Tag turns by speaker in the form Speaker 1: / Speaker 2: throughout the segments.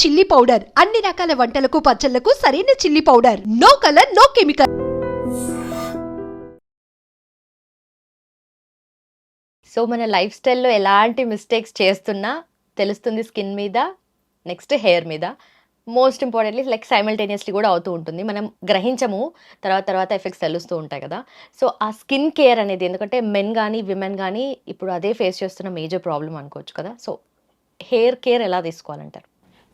Speaker 1: Chilli powder. అన్ని రకాల వంటలకు పచ్చళ్ళకు సరైన chilli powder. No colour no chemical.
Speaker 2: So మన లైఫ్ స్టైల్లో ఎలాంటి మిస్టేక్స్ చేస్తున్నా తెలుస్తుంది స్కిన్ మీద నెక్స్ట్ హెయిర్ మీద. మోస్ట్ ఇంపార్టెంట్లీ లైక్ సైమల్టేనియస్లీ కూడా అవుతూ ఉంటుంది. మనం గ్రహించము తర్వాత తర్వాత ఎఫెక్ట్స్ తెలుస్తూ ఉంటాయి కదా. సో ఆ స్కిన్ కేర్ అనేది ఎందుకంటే మెన్ కానీ విమెన్ కానీ ఇప్పుడు అదే ఫేస్ చేస్తున్న మేజర్ ప్రాబ్లం అనుకోవచ్చు కదా. సో హెయిర్ కేర్ ఎలా తీసుకోవాలంటారు?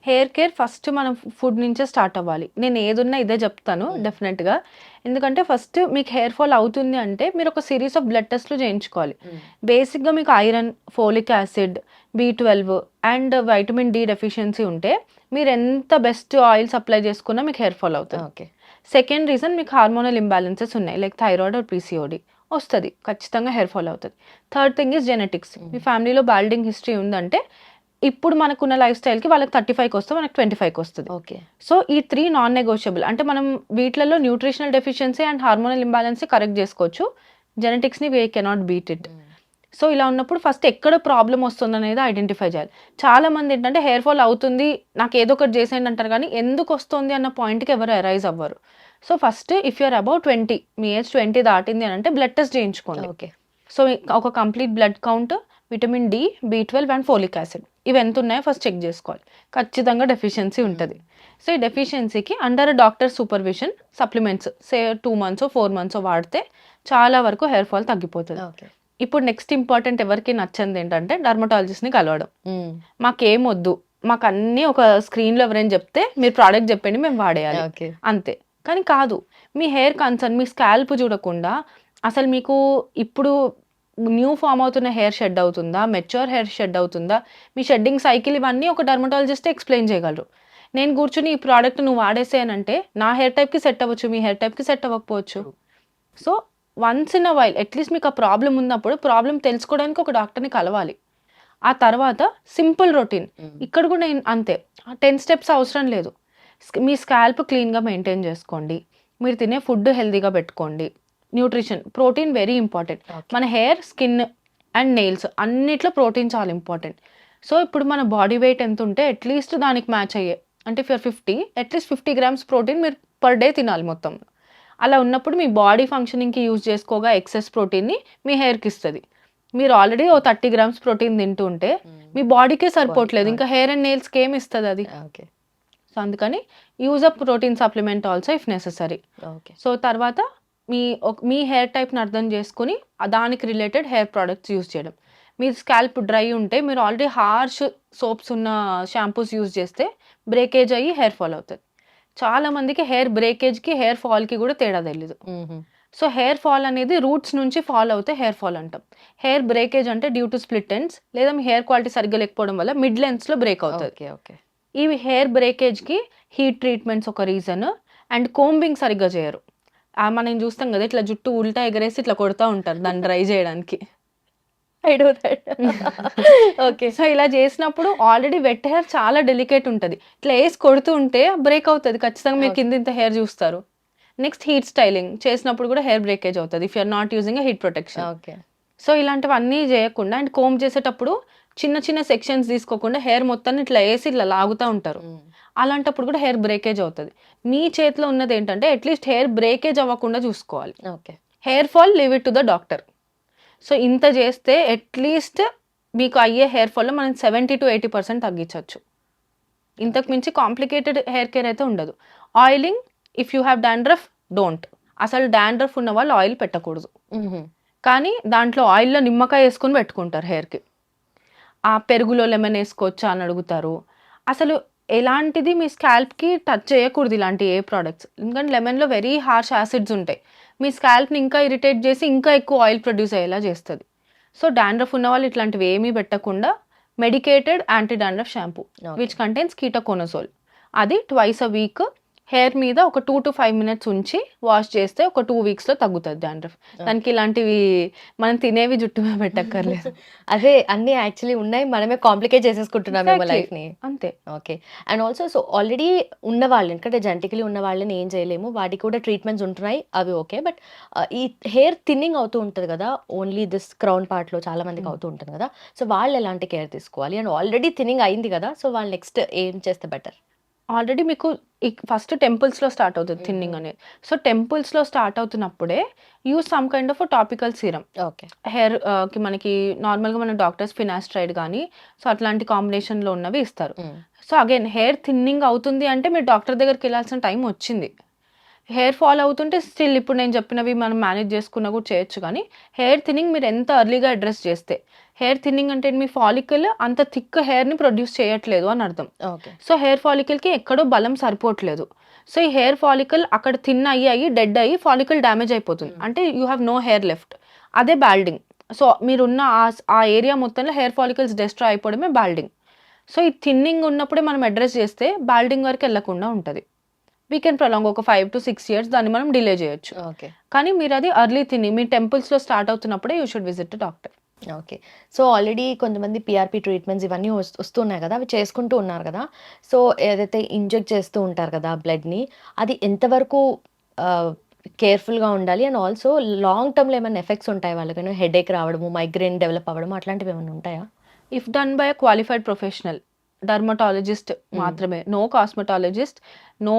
Speaker 3: హెయిర్ కేర్ ఫస్ట్ మనం ఫుడ్ నుంచే స్టార్ట్ అవ్వాలి. నేను ఏదున్నా ఇదే చెప్తాను
Speaker 2: Mm.
Speaker 3: డెఫినెట్గా. ఎందుకంటే ఫస్ట్ మీకు హెయిర్ ఫాల్ అవుతుంది అంటే మీరు ఒక సిరీస్ ఆఫ్ బ్లడ్ టెస్ట్లు చేయించుకోవాలి. బేసిక్గా మీకు iron folic acid B twelve and vitamin D deficiency ఉంటే మీరు ఎంత బెస్ట్ ఆయిల్ సప్లై చేసుకున్నా మీకు హెయిర్ ఫాల్ అవుతుంది.
Speaker 2: ఓకే.
Speaker 3: సెకండ్ రీజన్ మీకు హార్మోనల్ ఇంబ్యాలెన్సెస్ ఉన్నాయి. లైక్ థైరాయిడ్ ఆర్ పీసీఓడి వస్తుంది. ఖచ్చితంగా హెయిర్ ఫాల్ అవుతుంది. Third thing is genetics. మీ ఫ్యామిలీలో బాల్డింగ్ హిస్టరీ ఉందంటే ఇప్పుడు మనకున్న లైఫ్ స్టైల్కి వాళ్ళకి థర్టీ ఫైవ్కి వస్తే మనకి ట్వంటీ ఫైవ్కి వస్తుంది
Speaker 2: ఓకే.
Speaker 3: సో ఈ త్రీ నాన్ నెగోషియబుల్ అంటే మనం వీటిలలో nutritional deficiency and hormonal imbalance correct చేసుకోవచ్చు. జెనెటిక్స్ని we cannot beat it so ఇలా ఉన్నప్పుడు ఫస్ట్ ఎక్కడ ప్రాబ్లం వస్తుంది అనేది ఐడెంటిఫై చేయాలి. చాలా మంది ఏంటంటే హెయిర్ ఫాల్ అవుతుంది నాకు ఏదో ఒకటి చేసేయండి అంటారు కానీ ఎందుకు వస్తుంది అన్న పాయింట్కి ఎవరు అరైజ్ అవ్వరు. So first if you're about twenty me age twenty దాటింది అని అంటే బ్లడ్ టెస్ట్ చేయించుకోండి.
Speaker 2: ఓకే.
Speaker 3: సో ఒక complete blood count vitamin D B twelve and folic acid. ఇవి ఎంత ఉన్నాయో ఫస్ట్ చెక్ చేసుకోవాలి. ఖచ్చితంగా డెఫిషియన్సీ ఉంటుంది. సో ఈ డెఫిషియన్సీకి under doctor supervision supplements say two months four months వాడితే చాలా వరకు హెయిర్ ఫాల్ తగ్గిపోతుంది.
Speaker 2: ఓకే
Speaker 3: ఇప్పుడు నెక్స్ట్ ఇంపార్టెంట్ ఎవరికి నచ్చంది ఏంటంటే డర్మటాలజిస్ట్ని కలవడం. మాకేం వద్దు. మాకు అన్నీ ఒక స్క్రీన్లో ఎవరైనా చెప్తే మీరు ప్రోడక్ట్ చెప్పండి మేము వాడేయాలి. అంతే. కానీ కాదు. మీ హెయిర్ కన్సర్న్ మీ స్కాల్ప్ చూడకుండా అసలు మీకు ఇప్పుడు న్యూ ఫామ్ అవుతున్న హెయిర్ షెడ్ అవుతుందా? మెచ్యూర్ హెయిర్ షెడ్ అవుతుందా? మీ షెడ్డింగ్ సైకిల్ ఇవన్నీ ఒక డర్మటాలజిస్ట్ ఎక్స్ప్లెయిన్ చేయగలరు. నేను కూర్చుని ఈ ప్రోడక్ట్ నువ్వు వాడేసానంటే నా హెయిర్ టైప్కి సెట్ అవ్వచ్చు మీ హెయిర్ టైప్కి సెట్ అవ్వకపోవచ్చు. So once in a while at least మీకు ఆ ప్రాబ్లం ఉన్నప్పుడు ప్రాబ్లం తెలుసుకోవడానికి ఒక డాక్టర్ని కలవాలి. ఆ తర్వాత సింపుల్ రొటీన్ ఇక్కడ కూడా నేను అంతే. టెన్ స్టెప్స్ అవసరం లేదు. మీ స్కాల్ప్ క్లీన్గా మెయింటైన్ చేసుకోండి. మీరు తినే ఫుడ్ హెల్తీగా పెట్టుకోండి. Nutrition protein very important. మన హెయిర్ స్కిన్ అండ్ నెయిల్స్ అన్నిట్లో ప్రోటీన్ చాలా ఇంపార్టెంట్. సో ఇప్పుడు మన బాడీ వెయిట్ ఎంత ఉంటే అట్లీస్ట్ దానికి మ్యాచ్ అయ్యే అంటే for fifty at least fifty grams protein మీరు పర్ డే తినాలి మొత్తం. అలా ఉన్నప్పుడు మీ బాడీ ఫంక్షనింగ్కి యూజ్ చేసుకోగా ఎక్సెస్ ప్రోటీన్ని మీ హెయిర్కి ఇస్తుంది. మీరు ఆల్రెడీ ఓ థర్టీ గ్రామ్స్ ప్రోటీన్ తింటుంటే మీ బాడీకే సరిపోవట్లేదు ఇంకా హెయిర్ అండ్ నెయిల్స్కి ఏమి ఇస్తుంది అది?
Speaker 2: ఓకే
Speaker 3: సో అందుకని use up protein supplement also if necessary
Speaker 2: okay
Speaker 3: so తర్వాత మీ ఒక- మీ హెయిర్ టైప్ని అర్థం చేసుకుని దానికి రిలేటెడ్ హెయిర్ ప్రోడక్ట్స్ యూజ్ చేయడం. మీ స్కాల్ప్ డ్రై ఉంటే మీరు ఆల్రెడీ హార్ష్ సోప్స్ ఉన్న షాంపూస్ యూజ్ చేస్తే బ్రేకేజ్ అయ్యి హెయిర్ ఫాల్ అవుతుంది. చాలా మందికి హెయిర్ బ్రేకేజ్కి హెయిర్ ఫాల్కి కూడా తేడా తెలియదు సో హెయిర్ ఫాల్ అనేది రూట్స్ నుంచి ఫాల్ అవుతే హెయిర్ ఫాల్ అంటాం. హెయిర్ బ్రేకేజ్ అంటే డ్యూ టు స్ప్లిట్ ఎండ్స్ లేదా మీ హెయిర్ క్వాలిటీ సరిగ్గా లేకపోవడం వల్ల మిడ్ లెన్స్లో బ్రేక్ అవుతుంది.
Speaker 2: Okay okay.
Speaker 3: ఈ హెయిర్ బ్రేకేజ్కి హీట్ ట్రీట్మెంట్స్ ఒక రీజన్ అండ్ కోంబింగ్ సరిగ్గా చేయరు. మనం చూస్తాం కదా ఇట్లా జుట్టు ఉల్టా ఎగరేసి ఇట్లా కొడతా ఉంటారు దాన్ని డ్రై చేయడానికి.
Speaker 2: I do that okay
Speaker 3: so ఇలా చేసినప్పుడు ఆల్రెడీ వెట్ హెయిర్ చాలా డెలికేట్ ఉంటుంది. ఇట్లా వేసి కొడుతూ ఉంటే బ్రేక్ అవుతుంది. ఖచ్చితంగా మీరు. కింద ఇంత హెయిర్ చూస్తారు. నెక్స్ట్ హీట్ స్టైలింగ్ చేసినప్పుడు కూడా హెయిర్ బ్రేకేజ్ అవుతుంది. If you're not using heat protection
Speaker 2: okay
Speaker 3: so ఇలాంటివన్నీ చేయకుండా అండ్ కోమ్ చేసేటప్పుడు చిన్న చిన్న సెక్షన్స్ తీసుకోకుండా హెయిర్ మొత్తాన్ని ఇట్లా వేసి ఇట్లా లాగుతూ ఉంటారు. అలాంటప్పుడు కూడా హెయిర్ బ్రేకేజ్ అవుతుంది. మీ చేతిలో ఉన్నది ఏంటంటే అట్లీస్ట్ హెయిర్ బ్రేకేజ్ అవ్వకుండా చూసుకోవాలి.
Speaker 2: Okay.
Speaker 3: Hair fall leave it to the doctor. So ఇంత చేస్తే అట్లీస్ట్ మీకు అయ్యే హెయిర్ ఫాల్లో మనం సెవెంటీ టు ఎయిటీ పర్సెంట్ తగ్గించవచ్చు ఇంతకు మించి కాంప్లికేటెడ్ హెయిర్ కేర్ అయితే ఉండదు. Oiling if you have dandruff don't అసలు డాండ్రఫ్ ఉన్న వాళ్ళు ఆయిల్ పెట్టకూడదు. కానీ దాంట్లో ఆయిల్లో నిమ్మకాయ వేసుకొని పెట్టుకుంటారు హెయిర్కి. ఆ పెరుగులో లెమన్ వేసుకోవచ్చా అని అడుగుతారు. అసలు ఎలాంటిది మీ స్కాల్ప్కి టచ్ చేయకూడదు ఇలాంటి ఏ ప్రోడక్ట్స్ ఎందుకంటే లెమన్లో వెరీ హార్ష్ యాసిడ్స్ ఉంటాయి. మీ స్కాల్ప్ని ఇంకా ఇరిటేట్ చేసి ఇంకా ఎక్కువ ఆయిల్ ప్రొడ్యూస్ అయ్యేలా చేస్తుంది. సో డాండ్రఫ్ ఉన్న వాళ్ళు ఇట్లాంటివి ఏమీ పెట్టకుండా medicated anti dandruff shampoo which contains ketoconazole అది ట్వైస్ అ వీక్ హెయిర్ మీద ఒక టూ టు ఫైవ్ మినిట్స్ ఉంచి వాష్ చేస్తే ఒక టూ వీక్స్లో తగ్గుతుంది డాండ్రఫ్ దానికి ఇలాంటివి మనం తినేవి జుట్టు మీద పెట్టక్కర్లేదు.
Speaker 2: అదే అన్ని యాక్చువల్లీ ఉన్నాయి. మనమే కాంప్లికేట్ చేసేసుకుంటున్నాం మేము
Speaker 3: Exactly.
Speaker 2: లైఫ్ని.
Speaker 3: అంతే.
Speaker 2: Okay. And also so already ఉన్న వాళ్ళు ఎందుకంటే జెంటికలీ ఉన్న వాళ్ళని ఏం చేయలేము. వాటికి కూడా ట్రీట్మెంట్స్ ఉంటున్నాయి. అవి ఓకే బట్ ఈ హెయిర్ థిన్నింగ్ అవుతూ ఉంటుంది కదా. ఓన్లీ దిస్ క్రౌన్ పార్ట్లో చాలా మందికి
Speaker 3: Hmm.
Speaker 2: అవుతూ ఉంటుంది కదా. సో వాళ్ళు ఎలాంటి కేర్ తీసుకోవాలి? అండ్ ఆల్రెడీ థిన్నింగ్ అయింది కదా. సో వాళ్ళు నెక్స్ట్ ఏం చేస్తే బెటర్
Speaker 3: ఆల్రెడీ మీకు ఫస్ట్ టెంపుల్స్లో స్టార్ట్ అవుతుంది. థిన్నింగ్ అనేది. సో టెంపుల్స్లో start అవుతున్నప్పుడే use some kind of topical serum.
Speaker 2: Okay.
Speaker 3: హెయిర్కి మనకి నార్మల్గా మన డాక్టర్స్ ఫినాస్ట్రైడ్ కానీ సో అట్లాంటి కాంబినేషన్లో ఉన్నవి ఇస్తారు. సో అగైన్ హెయిర్ థిన్నింగ్ అవుతుంది అంటే మీరు డాక్టర్ దగ్గరికి వెళ్ళాల్సిన టైం వచ్చింది. హెయిర్ ఫాల్ అవుతుంటే స్టిల్ ఇప్పుడు నేను చెప్పినవి మనం మేనేజ్ చేసుకున్నా కూడా చేయొచ్చు కానీ హెయిర్ థిన్నింగ్ మీరు ఎంత ఎర్లీగా అడ్రస్ చేస్తే హెయిర్ థిన్నింగ్ అంటే మీ ఫాలికల్ అంత థిక్ హెయిర్ని ప్రొడ్యూస్ చేయట్లేదు అని అర్థం.
Speaker 2: ఓకే.
Speaker 3: సో హెయిర్ ఫాలికల్కి ఎక్కడో బలం సరిపోవట్లేదు. సో ఈ హెయిర్ ఫాలికల్ అక్కడ థిన్ అయ్యి అయ్యి డెడ్ అయ్యి ఫాలికల్ డ్యామేజ్ అయిపోతుంది.
Speaker 2: Mm.
Speaker 3: అంటే you have no hair left అదే బాల్డింగ్ సో మీరున్న ఆ ఆ ఏరియా మొత్తంలో హెయిర్ ఫాలికల్స్ డిస్ట్రాయ్ అయిపోవడమే బాల్డింగ్ సో ఈ థిన్నింగ్ ఉన్నప్పుడే మనం అడ్రస్ చేస్తే బాల్డింగ్ వరకు వెళ్ళకుండా ఉంటుంది. వీ కెన్ ప్రొలాంగ్ ఒక ఫైవ్ టు సిక్స్ ఇయర్స్ దాన్ని మనం డిలే చేయొచ్చు.
Speaker 2: ఓకే
Speaker 3: కానీ మీరు అది అర్లీ థిన్నింగ్ మీ టెంపుల్స్లో start అవుతున్నప్పుడే you should visit doctor
Speaker 2: okay so already కొంతమంది పిఆర్పి ట్రీట్మెంట్స్ ఇవన్నీ వస్- వస్తున్నాయి కదా అవి చేసుకుంటూ ఉన్నారు కదా. సో ఏదైతే ఇంజెక్ట్ చేస్తూ ఉంటారు కదా బ్లడ్ని అది ఎంతవరకు కేర్ఫుల్గా ఉండాలి? అండ్ ఆల్సో లాంగ్ టర్మ్లో ఏమైనా ఎఫెక్ట్స్ ఉంటాయి వాళ్ళకి? హెడేక్ రావడము మైగ్రేన్ డెవలప్ అవ్వడం అట్లాంటివి ఏమైనా ఉంటాయా?
Speaker 3: If done by a qualified professional dermatologist మాత్రమే. నో కాస్మెటాలజిస్ట్ నో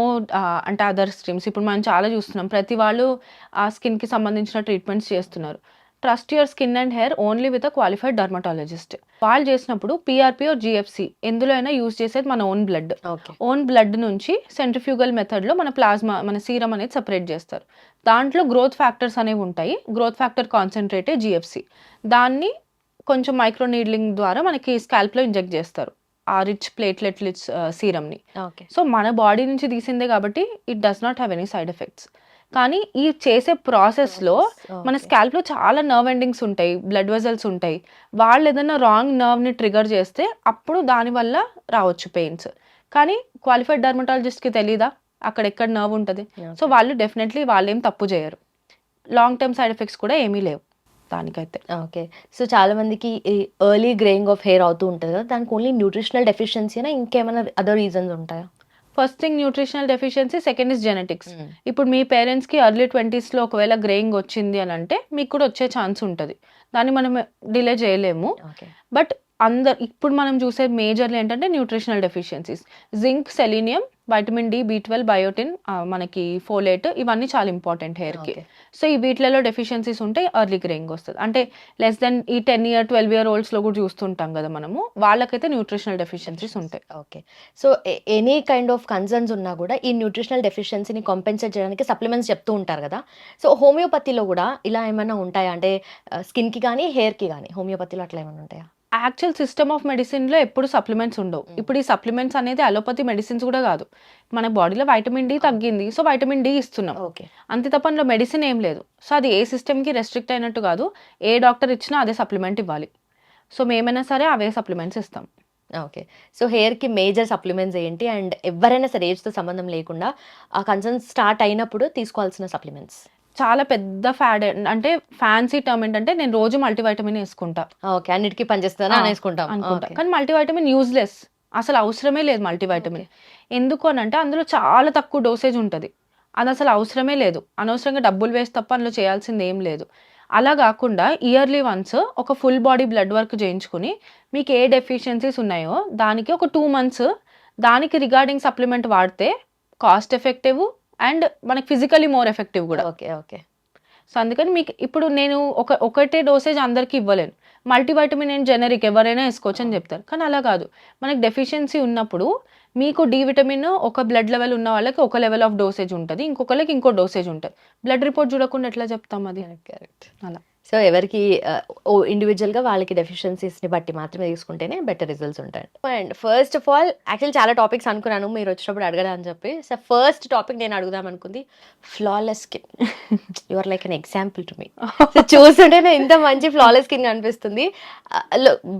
Speaker 3: అంటే అదర్ స్ట్రీమ్స్. ఇప్పుడు మనం చాలా చూస్తున్నాం ప్రతి వాళ్ళు ఆ స్కిన్కి సంబంధించిన ట్రీట్మెంట్స్ చేస్తున్నారు. Trust your skin and hair only with a qualified dermatologist వాళ్ళు చేసినప్పుడు పిఆర్పి ఆర్ జిఎఫ్సి ఎందులో అయినా యూజ్ చేసేది మన ఓన్ బ్లడ్ ఓన్ బ్లడ్ నుంచి సెంట్రిఫ్యూగల్ మెథడ్లో మన ప్లాస్మా మన సీరం అనేది సపరేట్ చేస్తారు. దాంట్లో గ్రోత్ ఫ్యాక్టర్స్ అనేవి ఉంటాయి. గ్రోత్ ఫ్యాక్టర్ కాన్సన్ట్రేటే జిఎఫ్సి దాన్ని కొంచెం మైక్రో నీడ్లింగ్ ద్వారా మనకి స్కాల్ప్లో ఇంజెక్ట్ చేస్తారు. ఆ రిచ్ ప్లేట్లెట్ రిచ్ సీరమ్ని సో మన బాడీ నుంచి తీసిందే కాబట్టి it does not have any side effects కానీ ఈ చేసే ప్రాసెస్లో మన స్కాల్ప్లో చాలా నర్వ్ ఎండింగ్స్ ఉంటాయి బ్లడ్ వెజల్స్ ఉంటాయి. వాళ్ళు ఏదైనా రాంగ్ నర్వ్ని ట్రిగర్ చేస్తే అప్పుడు దానివల్ల రావచ్చు పెయిన్స్ కానీ క్వాలిఫైడ్ డర్మటాలజిస్ట్కి తెలీదా? అక్కడ ఎక్కడ నర్వ్ ఉంటుంది? సో వాళ్ళు డెఫినెట్లీ వాళ్ళు ఏం తప్పు చేయరు. లాంగ్ టర్మ్ సైడ్ ఎఫెక్ట్స్ కూడా ఏమీ లేవు. దానికైతే
Speaker 2: ఓకే. సో చాలా మందికి ఎర్లీ గ్రేయింగ్ ఆఫ్ హెయిర్ అవుతూ ఉంటుంది కదా దానికి ఓన్లీ న్యూట్రిషనల్ డెఫిషియన్సీనా ఇంకేమైనా అదర్ రీజన్స్ ఉంటాయా?
Speaker 3: First thing nutritional deficiency second is genetics. ఇప్పుడు మీ పేరెంట్స్కి ఎర్లీ ట్వంటీస్లో ఒకవేళ గ్రేయింగ్ వచ్చింది అని అంటే మీకు కూడా వచ్చే ఛాన్స్ ఉంటుంది. దాన్ని మనం డిలే చేయలేము. బట్ అందరు ఇప్పుడు మనం చూసే మేజర్లు ఏంటంటే nutritional deficiencies zinc selenium vitamin D B twelve biotin మనకి ఫోలేట్ ఇవన్నీ చాలా ఇంపార్టెంట్ హెయిర్కి సో ఈ వీటిలలో డెఫిషియన్సీస్ ఉంటే ఎర్లీ గ్రేయింగ్ వస్తుంది. అంటే లెస్ దెన్ ఈ టెన్ ఇయర్ ట్వెల్వ్ ఇయర్ ఓల్డ్స్లో కూడా చూస్తుంటాం కదా మనము వాళ్ళకైతే న్యూట్రిషనల్ డెఫిషియన్సీస్ ఉంటాయి.
Speaker 2: Okay so any kind of concerns ఉన్నా కూడా ఈ న్యూట్రిషనల్ డెఫిషియన్సీని కాంపెన్సేట్ చేయడానికి సప్లిమెంట్స్ చెప్తూ ఉంటారు కదా. సో హోమియోపతిలో కూడా ఇలా ఏమైనా ఉంటాయా? అంటే స్కిన్కి కానీ హెయిర్కి కానీ హోమియోపతిలో అట్లా ఏమైనా ఉంటాయా?
Speaker 3: యాక్చువల్ సిస్టమ్ ఆఫ్ మెడిసిన్లో ఎప్పుడు సప్లిమెంట్స్ ఉండవు.
Speaker 2: Mm.
Speaker 3: ఇప్పుడు ఈ సప్లిమెంట్స్ అనేది అలోపతి మెడిసిన్స్ కూడా కాదు. మన బాడీలో వైటమిన్ డి తగ్గింది సో వైటమిన్ డి ఇస్తున్నాం.
Speaker 2: ఓకే
Speaker 3: అంతే తప్ప అందులో మెడిసిన్ ఏం లేదు. సో అది ఏ సిస్టమ్కి రెస్ట్రిక్ట్ అయినట్టు కాదు. ఏ డాక్టర్ ఇచ్చినా అదే సప్లిమెంట్ ఇవ్వాలి. సో మేమైనా సరే అవే సప్లిమెంట్స్ ఇస్తాం.
Speaker 2: ఓకే సో హెయిర్కి మేజర్ సప్లిమెంట్స్ ఏంటి? అండ్ ఎవరైనా సరే ఏజ్తో సంబంధం లేకుండా ఆ కన్సర్న్ స్టార్ట్ అయినప్పుడు తీసుకోవాల్సిన సప్లిమెంట్స్
Speaker 3: చాలా పెద్ద ఫ్యాడ్ అంటే ఫ్యాన్సీ టర్మ్ ఏంటంటే నేను రోజు మల్టీవైటమిన్ వేసుకుంటా.
Speaker 2: ఓకే అన్నిటికీ పనిచేస్తుందని అనేసుకుంటాం.
Speaker 3: అనుకుంటా. కానీ మల్టీవైటమిన్ యూజ్లెస్. అసలు అవసరమే లేదు మల్టీవైటమిన్. ఎందుకు అని అంటే అందులో చాలా తక్కువ డోసేజ్ ఉంటుంది. అది అసలు అవసరమే లేదు. అనవసరంగా డబ్బులు వేస్ట్ తప్ప అందులో చేయాల్సింది ఏం లేదు. అలా కాకుండా ఇయర్లీ వన్స్ ఒక ఫుల్ బాడీ బ్లడ్ వర్క్ చేయించుకుని మీకు ఏ డెఫిషియన్సీస్ ఉన్నాయో దానికి ఒక టూ మంత్స్ దానికి రిగార్డింగ్ సప్లిమెంట్ వాడితే కాస్ట్ ఎఫెక్టివ్ అండ్ మనకి ఫిజికలీ మోర్ ఎఫెక్టివ్ కూడా.
Speaker 2: Okay okay.
Speaker 3: సో అందుకని మీకు ఇప్పుడు నేను ఒక ఒకటే డోసేజ్ అందరికీ ఇవ్వలేను. మల్టీవైటమిన్ నేను జెనరిక్ ఎవరైనా వేసుకోవచ్చు అని చెప్తారు. కానీ అలా కాదు. మనకి డెఫిషియన్సీ ఉన్నప్పుడు మీకు డి విటమిన్ ఒక బ్లడ్ లెవెల్ ఉన్న వాళ్ళకి ఒక లెవెల్ ఆఫ్ డోసేజ్ ఉంటుంది. ఇంకొకరికి ఇంకో డోసేజ్ ఉంటుంది. బ్లడ్ రిపోర్ట్ చూడకుండా ఎట్లా చెప్తాం అది?
Speaker 2: కరెక్ట్
Speaker 3: అలా.
Speaker 2: సో ఎవరికి ఇండివిజువల్గా వాళ్ళకి డెఫిషియన్సీస్ని బట్టి మాత్రమే తీసుకుంటేనే బెటర్ రిజల్ట్స్ ఉంటాయి. And first of all actual చాలా టాపిక్స్ అనుకున్నాను మీరు వచ్చినప్పుడు అడగడా అని చెప్పి. సో ఫస్ట్ టాపిక్ నేను అడుగుదాం అనుకుంది flawless skin your like an example to మీ చూస్తుంటేనే ఇంత మంచి ఫ్లాలెస్ స్కిన్ అనిపిస్తుంది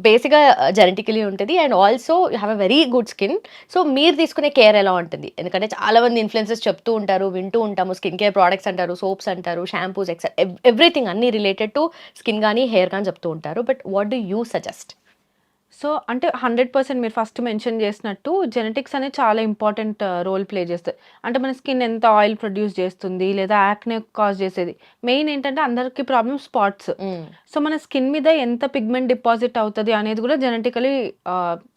Speaker 2: బేసిక్గా జెనెటికలీ ఉంటుంది and also you have a very good skin so మీరు తీసుకునే కేర్ ఎలా ఉంటుంది? ఎందుకంటే చాలా మంది ఇన్ఫ్లుయెన్సెస్ చెప్తూ ఉంటారు వింటూ ఉంటాము స్కిన్ కేర్ ప్రోడక్ట్స్ అంటారు సోప్స్ అంటారు షాంపూస్ ఎక్సెట్ ఎవ్రీథింగ్ అన్ని రిలేటెడ్ టు స్కిన్ కానీ హెయిర్ కానీ చెప్తూ ఉంటారు. But what do you suggest?
Speaker 3: So అంటే హండ్రెడ్ పర్సెంట్ మీరు ఫస్ట్ మెన్షన్ చేసినట్టు జెనెటిక్స్ అనేది చాలా ఇంపార్టెంట్ రోల్ ప్లే చేస్తుంది. అంటే మన స్కిన్ ఎంత ఆయిల్ ప్రొడ్యూస్ చేస్తుంది లేదా యాక్నే కాజ్ చేసేది. మెయిన్ ఏంటంటే అందరికీ ప్రాబ్లమ్ స్పాట్స్. సో మన స్కిన్ మీద ఎంత పిగ్మెంట్ డిపాజిట్ అవుతుంది అనేది కూడా జెనెటికలీ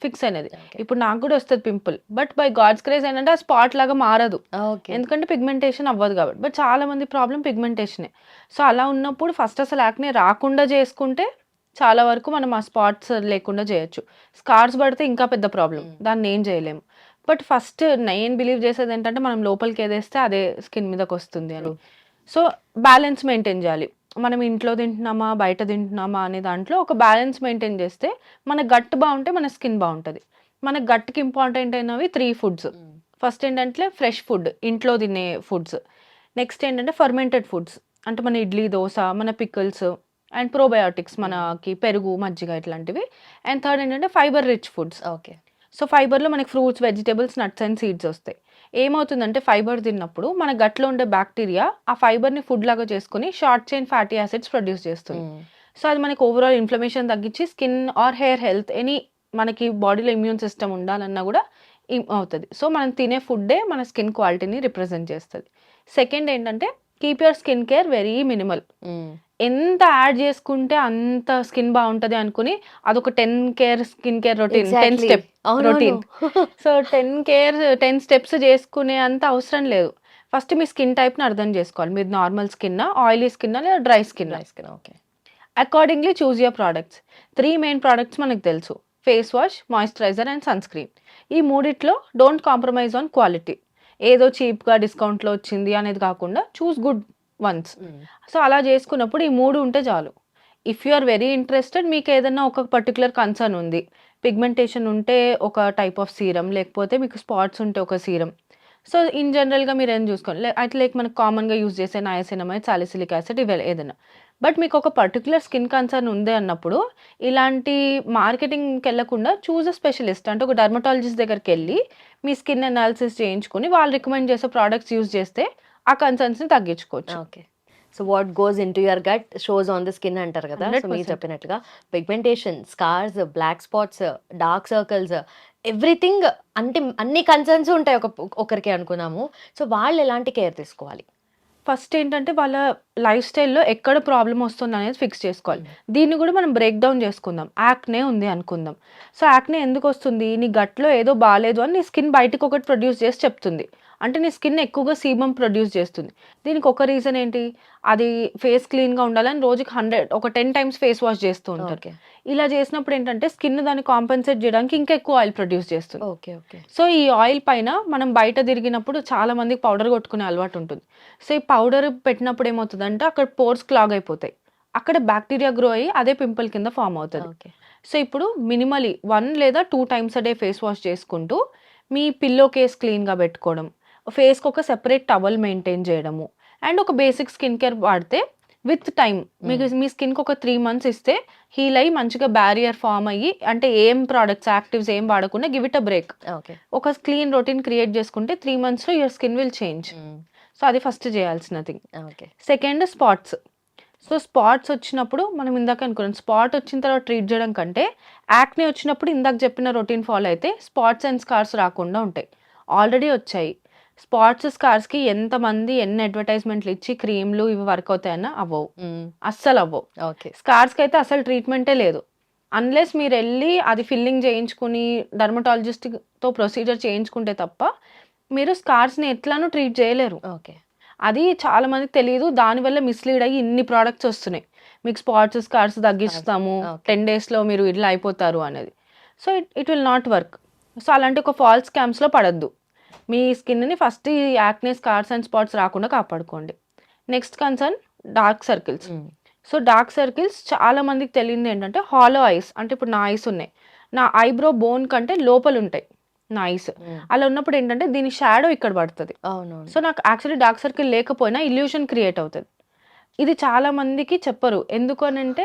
Speaker 3: ఫిక్స్ అనేది ఇప్పుడు నాకు కూడా వస్తుంది pimple. But by God's grace ఏంటంటే ఆ స్పాట్ లాగా మారదు. ఎందుకంటే పిగ్మెంటేషన్ అవ్వదు కాబట్టి. బట్ చాలా మంది ప్రాబ్లం పిగ్మెంటేషనే. సో అలా ఉన్నప్పుడు ఫస్ట్ అసలు యాక్నే రాకుండా చేసుకుంటే చాలా వరకు మనం ఆ స్పాట్స్ లేకుండా చేయొచ్చు. స్కార్స్ పడితే ఇంకా పెద్ద ప్రాబ్లం. దాన్ని ఏం చేయలేము. బట్ ఫస్ట్ నేను బిలీవ్ చేసేది ఏంటంటే మనం లోపలికి ఏదేస్తే అదే స్కిన్ మీదకి వస్తుంది అని. సో బ్యాలెన్స్ మెయింటైన్ చేయాలి. మనం ఇంట్లో తింటున్నామా బయట తింటున్నామా అనే దాంట్లో ఒక బ్యాలెన్స్ మెయింటైన్ చేస్తే మన గట్ బాగుంటే మన స్కిన్ బాగుంటుంది. మన గట్కి ఇంపార్టెంట్ అయినవి త్రీ ఫుడ్స్. ఫస్ట్ ఏంటంటే ఫ్రెష్ ఫుడ్ ఇంట్లో తినే ఫుడ్స్. నెక్స్ట్ ఏంటంటే ఫర్మెంటెడ్ ఫుడ్స్. అంటే మన ఇడ్లీ దోశ మన పికిల్స్ అండ్ ప్రోబయోటిక్స్ మనకి పెరుగు మజ్జిగ ఇట్లాంటివి. అండ్ థర్డ్ ఏంటంటే fibre rich foods
Speaker 2: okay.
Speaker 3: So ఫైబర్లో మనకి fruits vegetables nuts and seeds వస్తాయి. ఏమవుతుందంటే ఫైబర్ తిన్నప్పుడు మన గట్లో ఉండే బ్యాక్టీరియా ఆ ఫైబర్ని ఫుడ్ లాగా చేసుకుని short chain fatty acids produce చేస్తుంది. సో అది మనకి ఓవరాల్ ఇన్ఫ్లమేషన్ తగ్గించి skin or hair health any మనకి బాడీలో ఇమ్యూన్ సిస్టమ్ ఉండాలన్నా కూడా అవుతుంది. సో మనం తినే ఫుడ్డే మన స్కిన్ క్వాలిటీని రిప్రజెంట్ చేస్తుంది. సెకండ్ ఏంటంటే keep your skin care very minimal ఎంత యాడ్ చేసుకుంటే అంత స్కిన్ బాగుంటది అనుకుని అదొక ten care skin care routine ten step routine. So ten care ten steps చేసుకునే అంత అవసరం లేదు. ఫస్ట్ మీ స్కిన్ టైప్ని అర్థం చేసుకోవాలి. మీరు నార్మల్ స్కిన్ ఆయిలీ స్కిన్ లేదా dry skin
Speaker 2: okay
Speaker 3: accordingly choose your products three main products మనకు తెలుసు. Face wash moisturiser and sunscreen. ఈ మూడిట్లో డోంట్ కాంప్రమైజ్ ఆన్ క్వాలిటీ. ఏదో చీప్గా డిస్కౌంట్లో వచ్చింది అనేది కాకుండా చూస్ గుడ్. వన్స్ సో అలా చేసుకున్నప్పుడు ఈ మూడు ఉంటే చాలు. If you are very interested మీకు ఏదైనా ఒక పర్టికులర్ కన్సర్న్ ఉంది. పిగ్మెంటేషన్ ఉంటే ఒక టైప్ ఆఫ్ సీరం లేకపోతే మీకు స్పాట్స్ ఉంటే ఒక సీరం సో ఇన్ జనరల్గా మీరు ఏం చూసుకోండి. అట్లా లైక్ మనకు కామన్గా యూజ్ చేసే నయసినమైడ్ సాలిసిలిక్ యాసిడ్ ఇవి ఏదైనా. బట్ మీకు ఒక పర్టికులర్ స్కిన్ కన్సర్న్ ఉంది అన్నప్పుడు ఇలాంటి మార్కెటింగ్కి వెళ్ళకుండా చూజ్ అ స్పెషలిస్ట్ అంటే ఒక డర్మటాలజిస్ట్ దగ్గరికి వెళ్ళి మీ స్కిన్ అనాలిసిస్ చేయించుకొని వాళ్ళు రికమెండ్ చేసే ప్రోడక్ట్స్ యూజ్ చేస్తే ఆ కన్సర్న్స్ని తగ్గించుకోవచ్చు.
Speaker 2: Okay. So what goes into your gut shows on the skin అంటారు కదా. సో మీరు
Speaker 3: 100%.
Speaker 2: చెప్పినట్టుగా pigmentation scars black spots dark circles everything అంటే అన్ని కన్సర్న్స్ ఉంటాయి ఒక ఒకరికి అనుకున్నాము. సో వాళ్ళు ఎలాంటి కేర్ తీసుకోవాలి?
Speaker 3: ఫస్ట్ ఏంటంటే వాళ్ళ లైఫ్ స్టైల్లో ఎక్కడ ప్రాబ్లం వస్తుంది అనేది ఫిక్స్ చేసుకోవాలి. దీన్ని కూడా మనం బ్రేక్ డౌన్ చేసుకుందాం. యాక్నే ఉంది అనుకుందాం. సో యాక్నే ఎందుకు వస్తుంది? నీ గట్లో ఏదో బాగాలేదు అని నీ స్కిన్ బయటకు ఒకటి ప్రొడ్యూస్ చేసి చెప్తుంది. అంటే నీ స్కిన్ ఎక్కువగా సీబం ప్రొడ్యూస్ చేస్తుంది. దీనికి ఒక రీజన్ ఏంటి? అది ఫేస్ క్లీన్గా ఉండాలని రోజుకి హండ్రెడ్ ఒక టెన్ టైమ్స్ ఫేస్ వాష్ చేస్తూ ఉంటారు. ఇలా చేసినప్పుడు ఏంటంటే స్కిన్ దాన్ని కాంపెన్సేట్ చేయడానికి ఇంకా ఎక్కువ ఆయిల్ ప్రొడ్యూస్ చేస్తుంది.
Speaker 2: Okay okay.
Speaker 3: సో ఈ ఆయిల్ పైన మనం బయట తిరిగినప్పుడు చాలా మందికి పౌడర్ కొట్టుకునే అలవాటు ఉంటుంది. సో ఈ పౌడర్ పెట్టినప్పుడు ఏమవుతుందంటే అక్కడ పోర్స్ క్లాగ్ అయిపోతాయి. అక్కడ బ్యాక్టీరియా గ్రో అయ్యి అదే పింపుల్ కింద ఫామ్ అవుతుంది.
Speaker 2: ఓకే.
Speaker 3: సో ఇప్పుడు మినిమలీ వన్ లేదా two times a day face wash చేసుకుంటూ మీ పిల్లో కేస్ క్లీన్గా పెట్టుకోవడం ఫేస్కి ఒక సెపరేట్ టవల్ మెయింటైన్ చేయడము. అండ్ ఒక బేసిక్ స్కిన్ కేర్ వాడితే విత్ టైం మీకు మీ స్కిన్కి ఒక త్రీ మంత్స్ ఇస్తే హీల్ అయ్యి మంచిగా బ్యారియర్ ఫామ్ అయ్యి అంటే ఏం ప్రోడక్ట్స్ యాక్టివ్స్ ఏం వాడకుండా give it a break.
Speaker 2: Okay.
Speaker 3: ఒక క్లీన్ రొటీన్ క్రియేట్ చేసుకుంటే త్రీ మంత్స్లో your skin will change. So అది ఫస్ట్ చేయాల్సిన thing
Speaker 2: okay.
Speaker 3: Second spots. So spots వచ్చినప్పుడు మనం ఇందాక అనుకున్నాం స్పాట్ వచ్చిన తర్వాత ట్రీట్ చేయడం కంటే యాక్నే వచ్చినప్పుడు ఇందాక చెప్పిన రొటీన్ ఫాలో అయితే స్పాట్స్ అండ్ స్కార్స్ రాకుండా ఉంటాయి. ఆల్రెడీ వచ్చాయి. స్పాట్స్ స్కార్స్కి ఎంతమంది ఎన్ని అడ్వర్టైజ్మెంట్లు ఇచ్చి క్రీమ్లు ఇవి వర్క్ అవుతాయన్నా అవ్వవు. అస్సలు అవ్వవు.
Speaker 2: ఓకే.
Speaker 3: స్కార్స్కి అయితే అసలు ట్రీట్మెంటే లేదు. అన్లెస్ మీరు వెళ్ళి అది ఫిల్లింగ్ చేయించుకుని డర్మటాలజిస్ట్తో ప్రొసీజర్ చేయించుకుంటే తప్ప మీరు స్కార్స్ని ఎట్లానూ ట్రీట్ చేయలేరు.
Speaker 2: ఓకే.
Speaker 3: అది చాలా మందికి తెలియదు దానివల్ల మిస్లీడ్ అయ్యి ఇన్ని ప్రోడక్ట్స్ వస్తున్నాయి. మీకు స్పాట్స్ స్కార్స్ తగ్గిస్తాము. టెన్ డేస్లో మీరు ఇట్లా అయిపోతారు అనేది. So it it will not work. So అలాంటి ఒక ఫాల్స్ స్కామ్స్లో పడద్దు. మీ స్కిన్ని ఫస్ట్ ఈ యాక్నే స్కార్స్ అండ్ స్పాట్స్ రాకుండా కాపాడుకోండి. Next concern dark circles. So dark circles చాలా మందికి తెలియదు ఏంటంటే హాలో ఐస్ అంటే ఇప్పుడు నా ఐస్ ఉన్నాయి. నా ఐబ్రో బోన్ కంటే లోపల ఉంటాయి నా ఐస్. అలా ఉన్నప్పుడు ఏంటంటే దీని షాడో ఇక్కడ పడుతుంది. సో నాకు యాక్చువల్లీ డార్క్ సర్కిల్ లేకపోయినా ఇల్యూషన్ క్రియేట్ అవుతుంది. ఇది చాలా మందికి చెప్పరు. ఎందుకు అని అంటే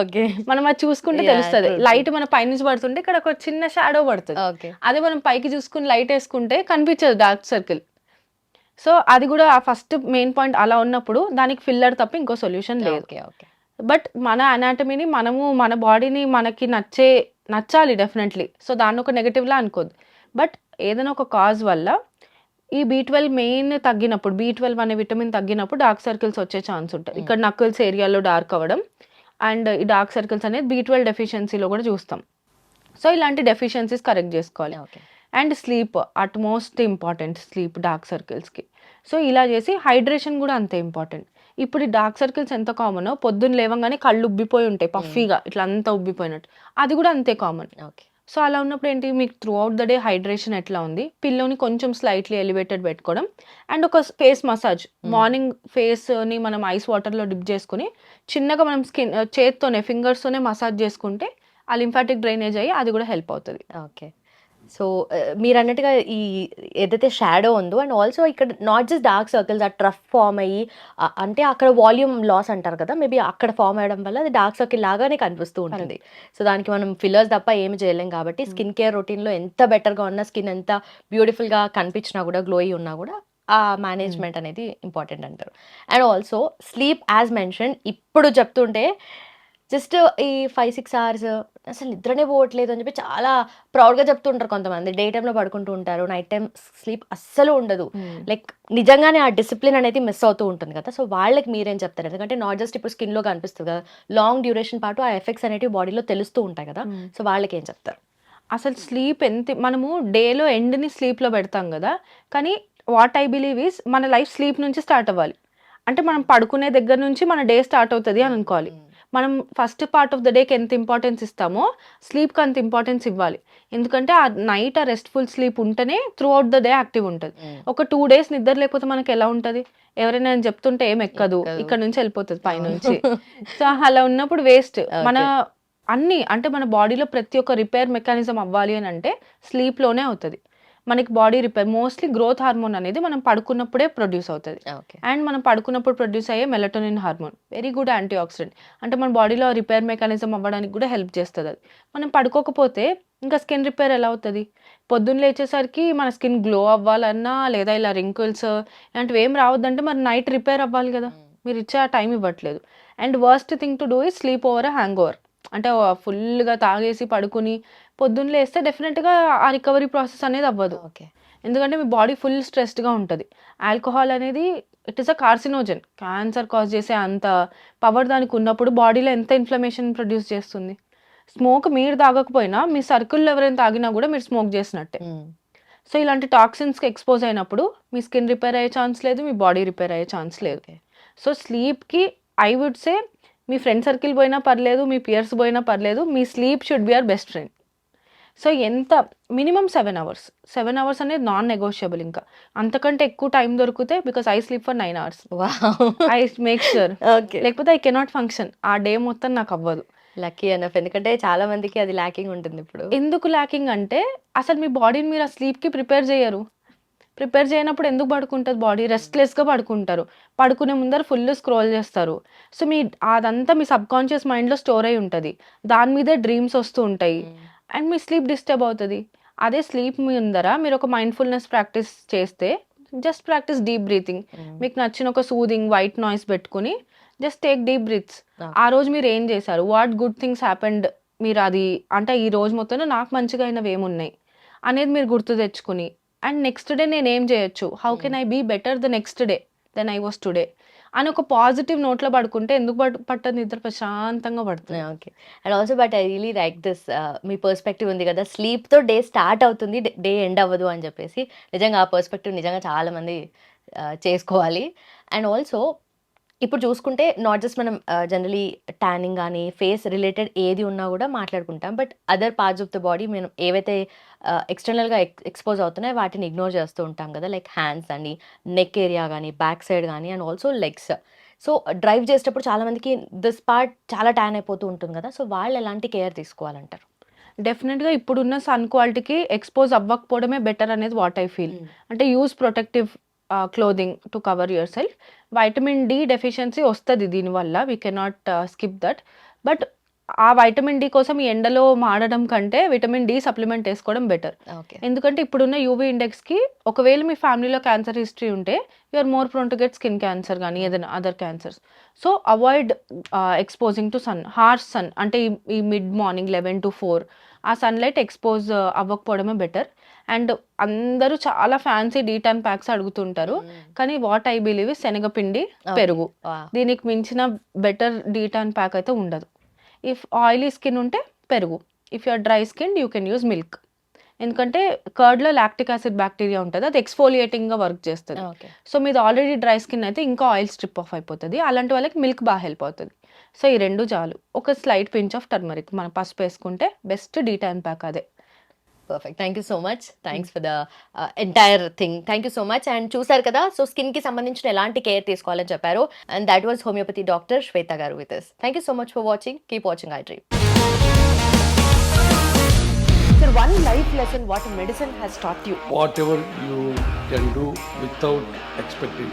Speaker 2: ఓకే.
Speaker 3: మనం అది చూసుకుంటే తెలుస్తుంది. లైట్ మన పైనుంచి పడుతుంటే ఇక్కడ ఒక చిన్న షాడో పడుతుంది. అదే మనం పైకి చూసుకుని లైట్ వేసుకుంటే కనిపించదు డార్క్ సర్కిల్. సో అది కూడా ఆ ఫస్ట్ మెయిన్ పాయింట్ అలా ఉన్నప్పుడు దానికి ఫిల్లర్ తప్ప ఇంకో సొల్యూషన్ లేదు. బట్ మన అనాటమీని మనము మన బాడీని మనకి నచ్చే నచ్చాలి డెఫినెట్లీ సో దాన్ని ఒక నెగటివ్లా అనుకోద్దు. బట్ ఏదైనా ఒక కాజ్ వల్ల ఈ బీ ట్వెల్వ్ మెయిన్ తగ్గినప్పుడు బీ ట్వెల్వ్ అనే విటమిన్ తగ్గినప్పుడు డార్క్ సర్కిల్స్ వచ్చే ఛాన్స్ ఉంటుంది. ఇక్కడ నక్కుల్స్ ఏరియాలో డార్క్ అవ్వడం అండ్ ఈ డార్క్ సర్కిల్స్ అనేది బీ ట్వెల్వ్ డెఫిషియన్సీలో కూడా చూస్తాం. సో ఇలాంటి డెఫిషియన్సీస్ కరెక్ట్ చేసుకోవాలి.
Speaker 2: Okay.
Speaker 3: And sleep at most important sleep dark సర్కిల్స్కి. So ఇలా చేసి హైడ్రేషన్ కూడా అంతే ఇంపార్టెంట్. ఇప్పుడు ఈ డార్క్ సర్కిల్స్ ఎంత కామనో పొద్దున్న లేవగానే కళ్ళు ఉబ్బిపోయి ఉంటాయి పఫీగా ఇట్లా అంతా ఉబ్బిపోయినట్టు. అది కూడా అంతే కామన్.
Speaker 2: ఓకే.
Speaker 3: సో అలా ఉన్నప్పుడు ఏంటి మీకు throughout the day hydration ఎట్లా ఉంది? పిల్లోని కొంచెం స్లైట్లీ ఎలివేటెడ్ పెట్టుకోవడం. అండ్ ఒక ఫేస్ మసాజ్ మార్నింగ్ ఫేస్ని మనం ఐస్ వాటర్లో డిప్ చేసుకుని చిన్నగా మనం స్కిన్ చేత్తోనే ఫింగర్స్తోనే మసాజ్ చేసుకుంటే ఆ లింఫాటిక్ డ్రైనేజ్ అయ్యి అది కూడా హెల్ప్ అవుతుంది.
Speaker 2: ఓకే. సో మీరు అన్నట్టుగా ఈ ఏదైతే షాడో ఉందో అండ్ ఆల్సో ఇక్కడ నాట్ జస్ట్ డార్క్ సర్కిల్స్ ఆ ట్రఫ్ ఫామ్ అయ్యి అంటే అక్కడ వాల్యూమ్ లాస్ అంటారు కదా మేబీ అక్కడ ఫామ్ అవ్వడం వల్ల అది డార్క్ సర్కిల్ లాగానే కనిపిస్తూ ఉంటుంది. సో దానికి మనం ఫిల్లర్స్ తప్ప ఏమి చేయలేం కాబట్టి స్కిన్ కేర్ రొటీన్లో ఎంత బెటర్గా ఉన్న స్కిన్ ఎంత బ్యూటిఫుల్గా కనిపించినా కూడా గ్లోయి ఉన్నా కూడా ఆ మేనేజ్మెంట్ అనేది ఇంపార్టెంట్ అంటారు. And also sleep as mention ఇప్పుడు చెప్తుంటే జస్ట్ ఈ ఫైవ్ సిక్స్ అవర్స్ అసలు నిద్రనే పోవట్లేదు అని చెప్పి చాలా ప్రౌడ్గా చెప్తుంటారు కొంతమంది. డే టైంలో పడుకుంటూ ఉంటారు నైట్ టైం స్లీప్ అస్సలు ఉండదు. లైక్ నిజంగానే ఆ డిసిప్లిన్ అనేది మిస్ అవుతూ ఉంటుంది కదా. సో వాళ్ళకి మీరేం చెప్తారు? ఎందుకంటే నాట్ జస్ట్ ఇప్పుడు స్కిన్లో కనిపిస్తుంది కదా. లాంగ్ డ్యూరేషన్ పాటు ఆ ఎఫెక్ట్స్ అనేవి బాడీలో తెలుస్తూ ఉంటాయి కదా. సో వాళ్ళకి ఏం చెప్తారు?
Speaker 3: అసలు స్లీప్ ఎంత మనము డేలో ఎండ్ని స్లీప్లో పెడతాం కదా. కానీ వాట్ ఐ బిలీవ్ ఈస్ మన లైఫ్ స్లీప్ నుంచి స్టార్ట్ అవ్వాలి. అంటే మనం పడుకునే దగ్గర నుంచి మన డే స్టార్ట్ అవుతుంది అని అనుకోవాలి. మనం ఫస్ట్ పార్ట్ ఆఫ్ ద డేకి ఎంత ఇంపార్టెన్స్ ఇస్తామో స్లీప్కి అంత ఇంపార్టెన్స్ ఇవ్వాలి. ఎందుకంటే ఆ నైట్ ఆ రెస్ట్ఫుల్ స్లీప్ ఉంటేనే throughout the day active ఉంటుంది ఒక టూ డేస్ నిద్ర లేకపోతే మనకి ఎలా ఉంటుంది? ఎవరైనా చెప్తుంటే ఏం ఎక్కదు.
Speaker 2: ఎక్కదు.
Speaker 3: ఇక్కడ నుంచి వెళ్ళిపోతుంది పైనుంచి. సో అలా ఉన్నప్పుడు వేస్ట్ మన అన్ని అంటే మన బాడీలో ప్రతి ఒక్క రిపేర్ మెకానిజం అవ్వాలి అని అంటే స్లీప్లోనే అవుతుంది. మనకి body repair mostly growth hormone అనేది మనం పడుకున్నప్పుడే ప్రొడ్యూస్ అవుతుంది.
Speaker 2: ఓకే
Speaker 3: అండ్ మనం పడుకున్నప్పుడు ప్రొడ్యూస్ అయ్యే melatonin hormone. Very good antioxidant అంటే మన బాడీలో రిపేర్ మెకానిజం అవ్వడానికి కూడా హెల్ప్ చేస్తుంది అది. మనం పడుకోకపోతే ఇంకా స్కిన్ రిపేర్ ఎలా అవుతుంది? పొద్దున్న లేచేసరికి మన స్కిన్ గ్లో అవ్వాలన్నా లేదా ఇలా రింకిల్స్ ఇలాంటివి ఏం రావద్దంటే మరి నైట్ రిపేర్ అవ్వాలి కదా. మీరు ఇచ్చే ఆ టైం ఇవ్వట్లేదు. And worst thing to do is sleep over hangover. అంటే ఫుల్గా తాగేసి పడుకుని పొద్దున్న లేస్తే డెఫినెట్గా ఆ రికవరీ ప్రాసెస్ అనేది అవ్వదు.
Speaker 2: ఓకే.
Speaker 3: ఎందుకంటే మీ బాడీ ఫుల్ స్ట్రెస్డ్గా ఉంటుంది. ఆల్కహాల్ అనేది it is a carcinogen cancer cause చేసే అంత పవర్ దానికి ఉన్నప్పుడు బాడీలో ఎంత ఇన్ఫ్లమేషన్ ప్రొడ్యూస్ చేస్తుంది? స్మోక్ మీరు తాగకపోయినా మీ సర్కిల్లో ఎవరైనా తాగినా కూడా మీరు స్మోక్ చేసినట్టే. సో ఇలాంటి టాక్సిన్స్కి ఎక్స్పోజ్ అయినప్పుడు మీ స్కిన్ రిపేర్ అయ్యే ఛాన్స్ లేదు మీ బాడీ రిపేర్ అయ్యే ఛాన్స్ లేదు. సో స్లీప్కి ఐ వుడ్ సే మీ ఫ్రెండ్ సర్కిల్ పోయినా పర్లేదు మీ పియర్స్ పోయినా పర్లేదు మీ sleep should be our best friend so ఎంత minimum seven hours. Seven hours అనేది నాన్ నెగోషియబుల్ ఇంకా. అంతకంటే ఎక్కువ టైం దొరికితే because I sleep for nine hours I make sure లేకపోతే ఐ కెనాట్ ఫంక్షన్ ఆ డే మొత్తం నాకు అవ్వదు.
Speaker 2: లక్కీ ఎనఫ్ ఎందుకంటే చాలా మందికి అది ల్యాకింగ్ ఉంటుంది ఇప్పుడు.
Speaker 3: ఎందుకు ల్యాకింగ్ అంటే అసలు మీ బాడీని మీరు ఆ స్లీప్కి ప్రిపేర్ చేయరు. ప్రిపేర్ చేయనప్పుడు ఎందుకు పడుకుంటుంది బాడీ రెస్ట్లెస్గా పడుకుంటారు. పడుకునే ముందర ఫుల్ స్క్రోల్ చేస్తారు. సో మీ అదంతా మీ సబ్ కాన్షియస్ మైండ్లో స్టోర్ అయి ఉంటుంది. దాని మీదే డ్రీమ్స్ వస్తూ ఉంటాయి. అండ్ మీ స్లీప్ డిస్టర్బ్ అవుతుంది. అదే స్లీప్ ముందర మీరు ఒక మైండ్ఫుల్నెస్ ప్రాక్టీస్ చేస్తే జస్ట్ ప్రాక్టీస్ డీప్ బ్రీతింగ్. మీకు నచ్చిన ఒక సూదింగ్ వైట్ నాయిస్ పెట్టుకుని జస్ట్ టేక్ డీప్ బ్రీత్స్. ఆ. రోజు మీరు ఏం చేశారు? వాట్ గుడ్ థింగ్స్ హ్యాపెండ్ మీరు అది అంటే ఈ రోజు మొత్తంలో నాకు మంచిగా అయినవి ఏమున్నాయి అనేది మీరు గుర్తు తెచ్చుకుని అండ్ నెక్స్ట్ డే నేను ఏం చేయొచ్చు? How can I be better the next day than I was today అని ఒక పాజిటివ్ నోట్లో పడుకుంటే ఎందుకు పట్టు పట్టదు నిద్ర? ప్రశాంతంగా పడుతుంది.
Speaker 2: Okay and also but I really like this me perspective ఉంది కదా. స్లీప్తో డే స్టార్ట్ అవుతుంది డే ఎండ్ అవ్వదు అని చెప్పేసి. నిజంగా ఆ పర్స్పెక్టివ్ నిజంగా చాలా మంది uh, చేసుకోవాలి. అండ్ ఆల్సో ఇప్పుడు చూసుకుంటే నాట్ జస్ట్ మనం uh, జనరలీ ట్యానింగ్ కానీ ఫేస్ రిలేటెడ్ ఏది ఉన్నా కూడా మాట్లాడుకుంటాం. But other parts of the body మనం ఏవైతే ఎక్స్టర్నల్గా ఎక్స్పోజ్ అవుతున్నాయో. వాటిని ఇగ్నోర్ చేస్తూ ఉంటాం కదా లైక్ హ్యాండ్స్ అని నెక్ ఏరియా కానీ బ్యాక్ సైడ్ కానీ and also legs so drive చేసేటప్పుడు చాలా మందికి దిస్ పార్ట్ చాలా ట్యాన్ అయిపోతూ ఉంటుంది కదా సో వాళ్ళు ఎలాంటి కేర్ తీసుకోవాలంటారు?
Speaker 3: డెఫినెట్గా ఇప్పుడున్న సన్ క్వాలిటీకి ఎక్స్పోజ్ అవ్వకపోవడమే బెటర్ అనేది వాట్ ఐ ఫీల్ అంటే use protective clothing to cover yourself vitamin D deficiency వస్తుంది దీనివల్ల. We cannot skip that but ఆ వైటమిన్ డి కోసం ఈ ఎండలో మాడడం కంటే విటమిన్ డి సప్లిమెంట్ వేసుకోవడం బెటర్ ఎందుకంటే ఇప్పుడున్న యూవీ ఇండెక్స్కి ఒకవేళ మీ ఫ్యామిలీలో క్యాన్సర్ హిస్టరీ ఉంటే you're more prone to get skin cancer కానీ ఏదైనా other cancers so avoid exposing to sun harsh sun అంటే ఈ- mid morning eleven to four ఆ సన్లైట్ ఎక్స్పోజ్ అవ్వకపోవడమే బెటర్ అండ్ అందరూ చాలా ఫ్యాన్సీ డీటాన్ ప్యాక్స్ అడుగుతుంటారు. కానీ వాట్ ఐ బిలీవ్ శనగపిండి పెరుగు. దీనికి మించిన బెటర్ డీటాన్ ప్యాక్ అయితే ఉండదు. ఇఫ్ ఆయిలీ స్కిన్ ఉంటే పెరుగు. If you're dry skin you can use milk ఎందుకంటే కర్డ్లో లాక్టిక్ యాసిడ్ బ్యాక్టీరియా ఉంటుంది అది ఎక్స్ఫోలియేటింగ్గా వర్క్ చేస్తుంది. సో మీది ఆల్రెడీ డ్రై స్కిన్ అయితే ఇంకా ఆయిల్ స్ట్రిప్ ఆఫ్ అయిపోతుంది అలాంటి వాళ్ళకి మిల్క్ బాగా హెల్ప్ అవుతుంది. సో ఈ రెండు చాలు. ఒక స్లైట్ పించ్ ఆఫ్ టర్మరిక్ మన పసుపు వేసుకుంటే బెస్ట్ డీటాన్ ప్యాక్ అదే.
Speaker 2: Perfect thank you so much thanks for the entire thing thank you so much and చూసారు కదా సో స్కిన్కి సంబంధించిన ఎలాంటి కేర్ తీసుకోవాలని చెప్పారు. And that was homeopathy doctor Shweta గారు with us. Thank you so much for watching keep watching I dream Sir, one life lesson what medicine has taught you.
Speaker 4: whatever you can do without expecting.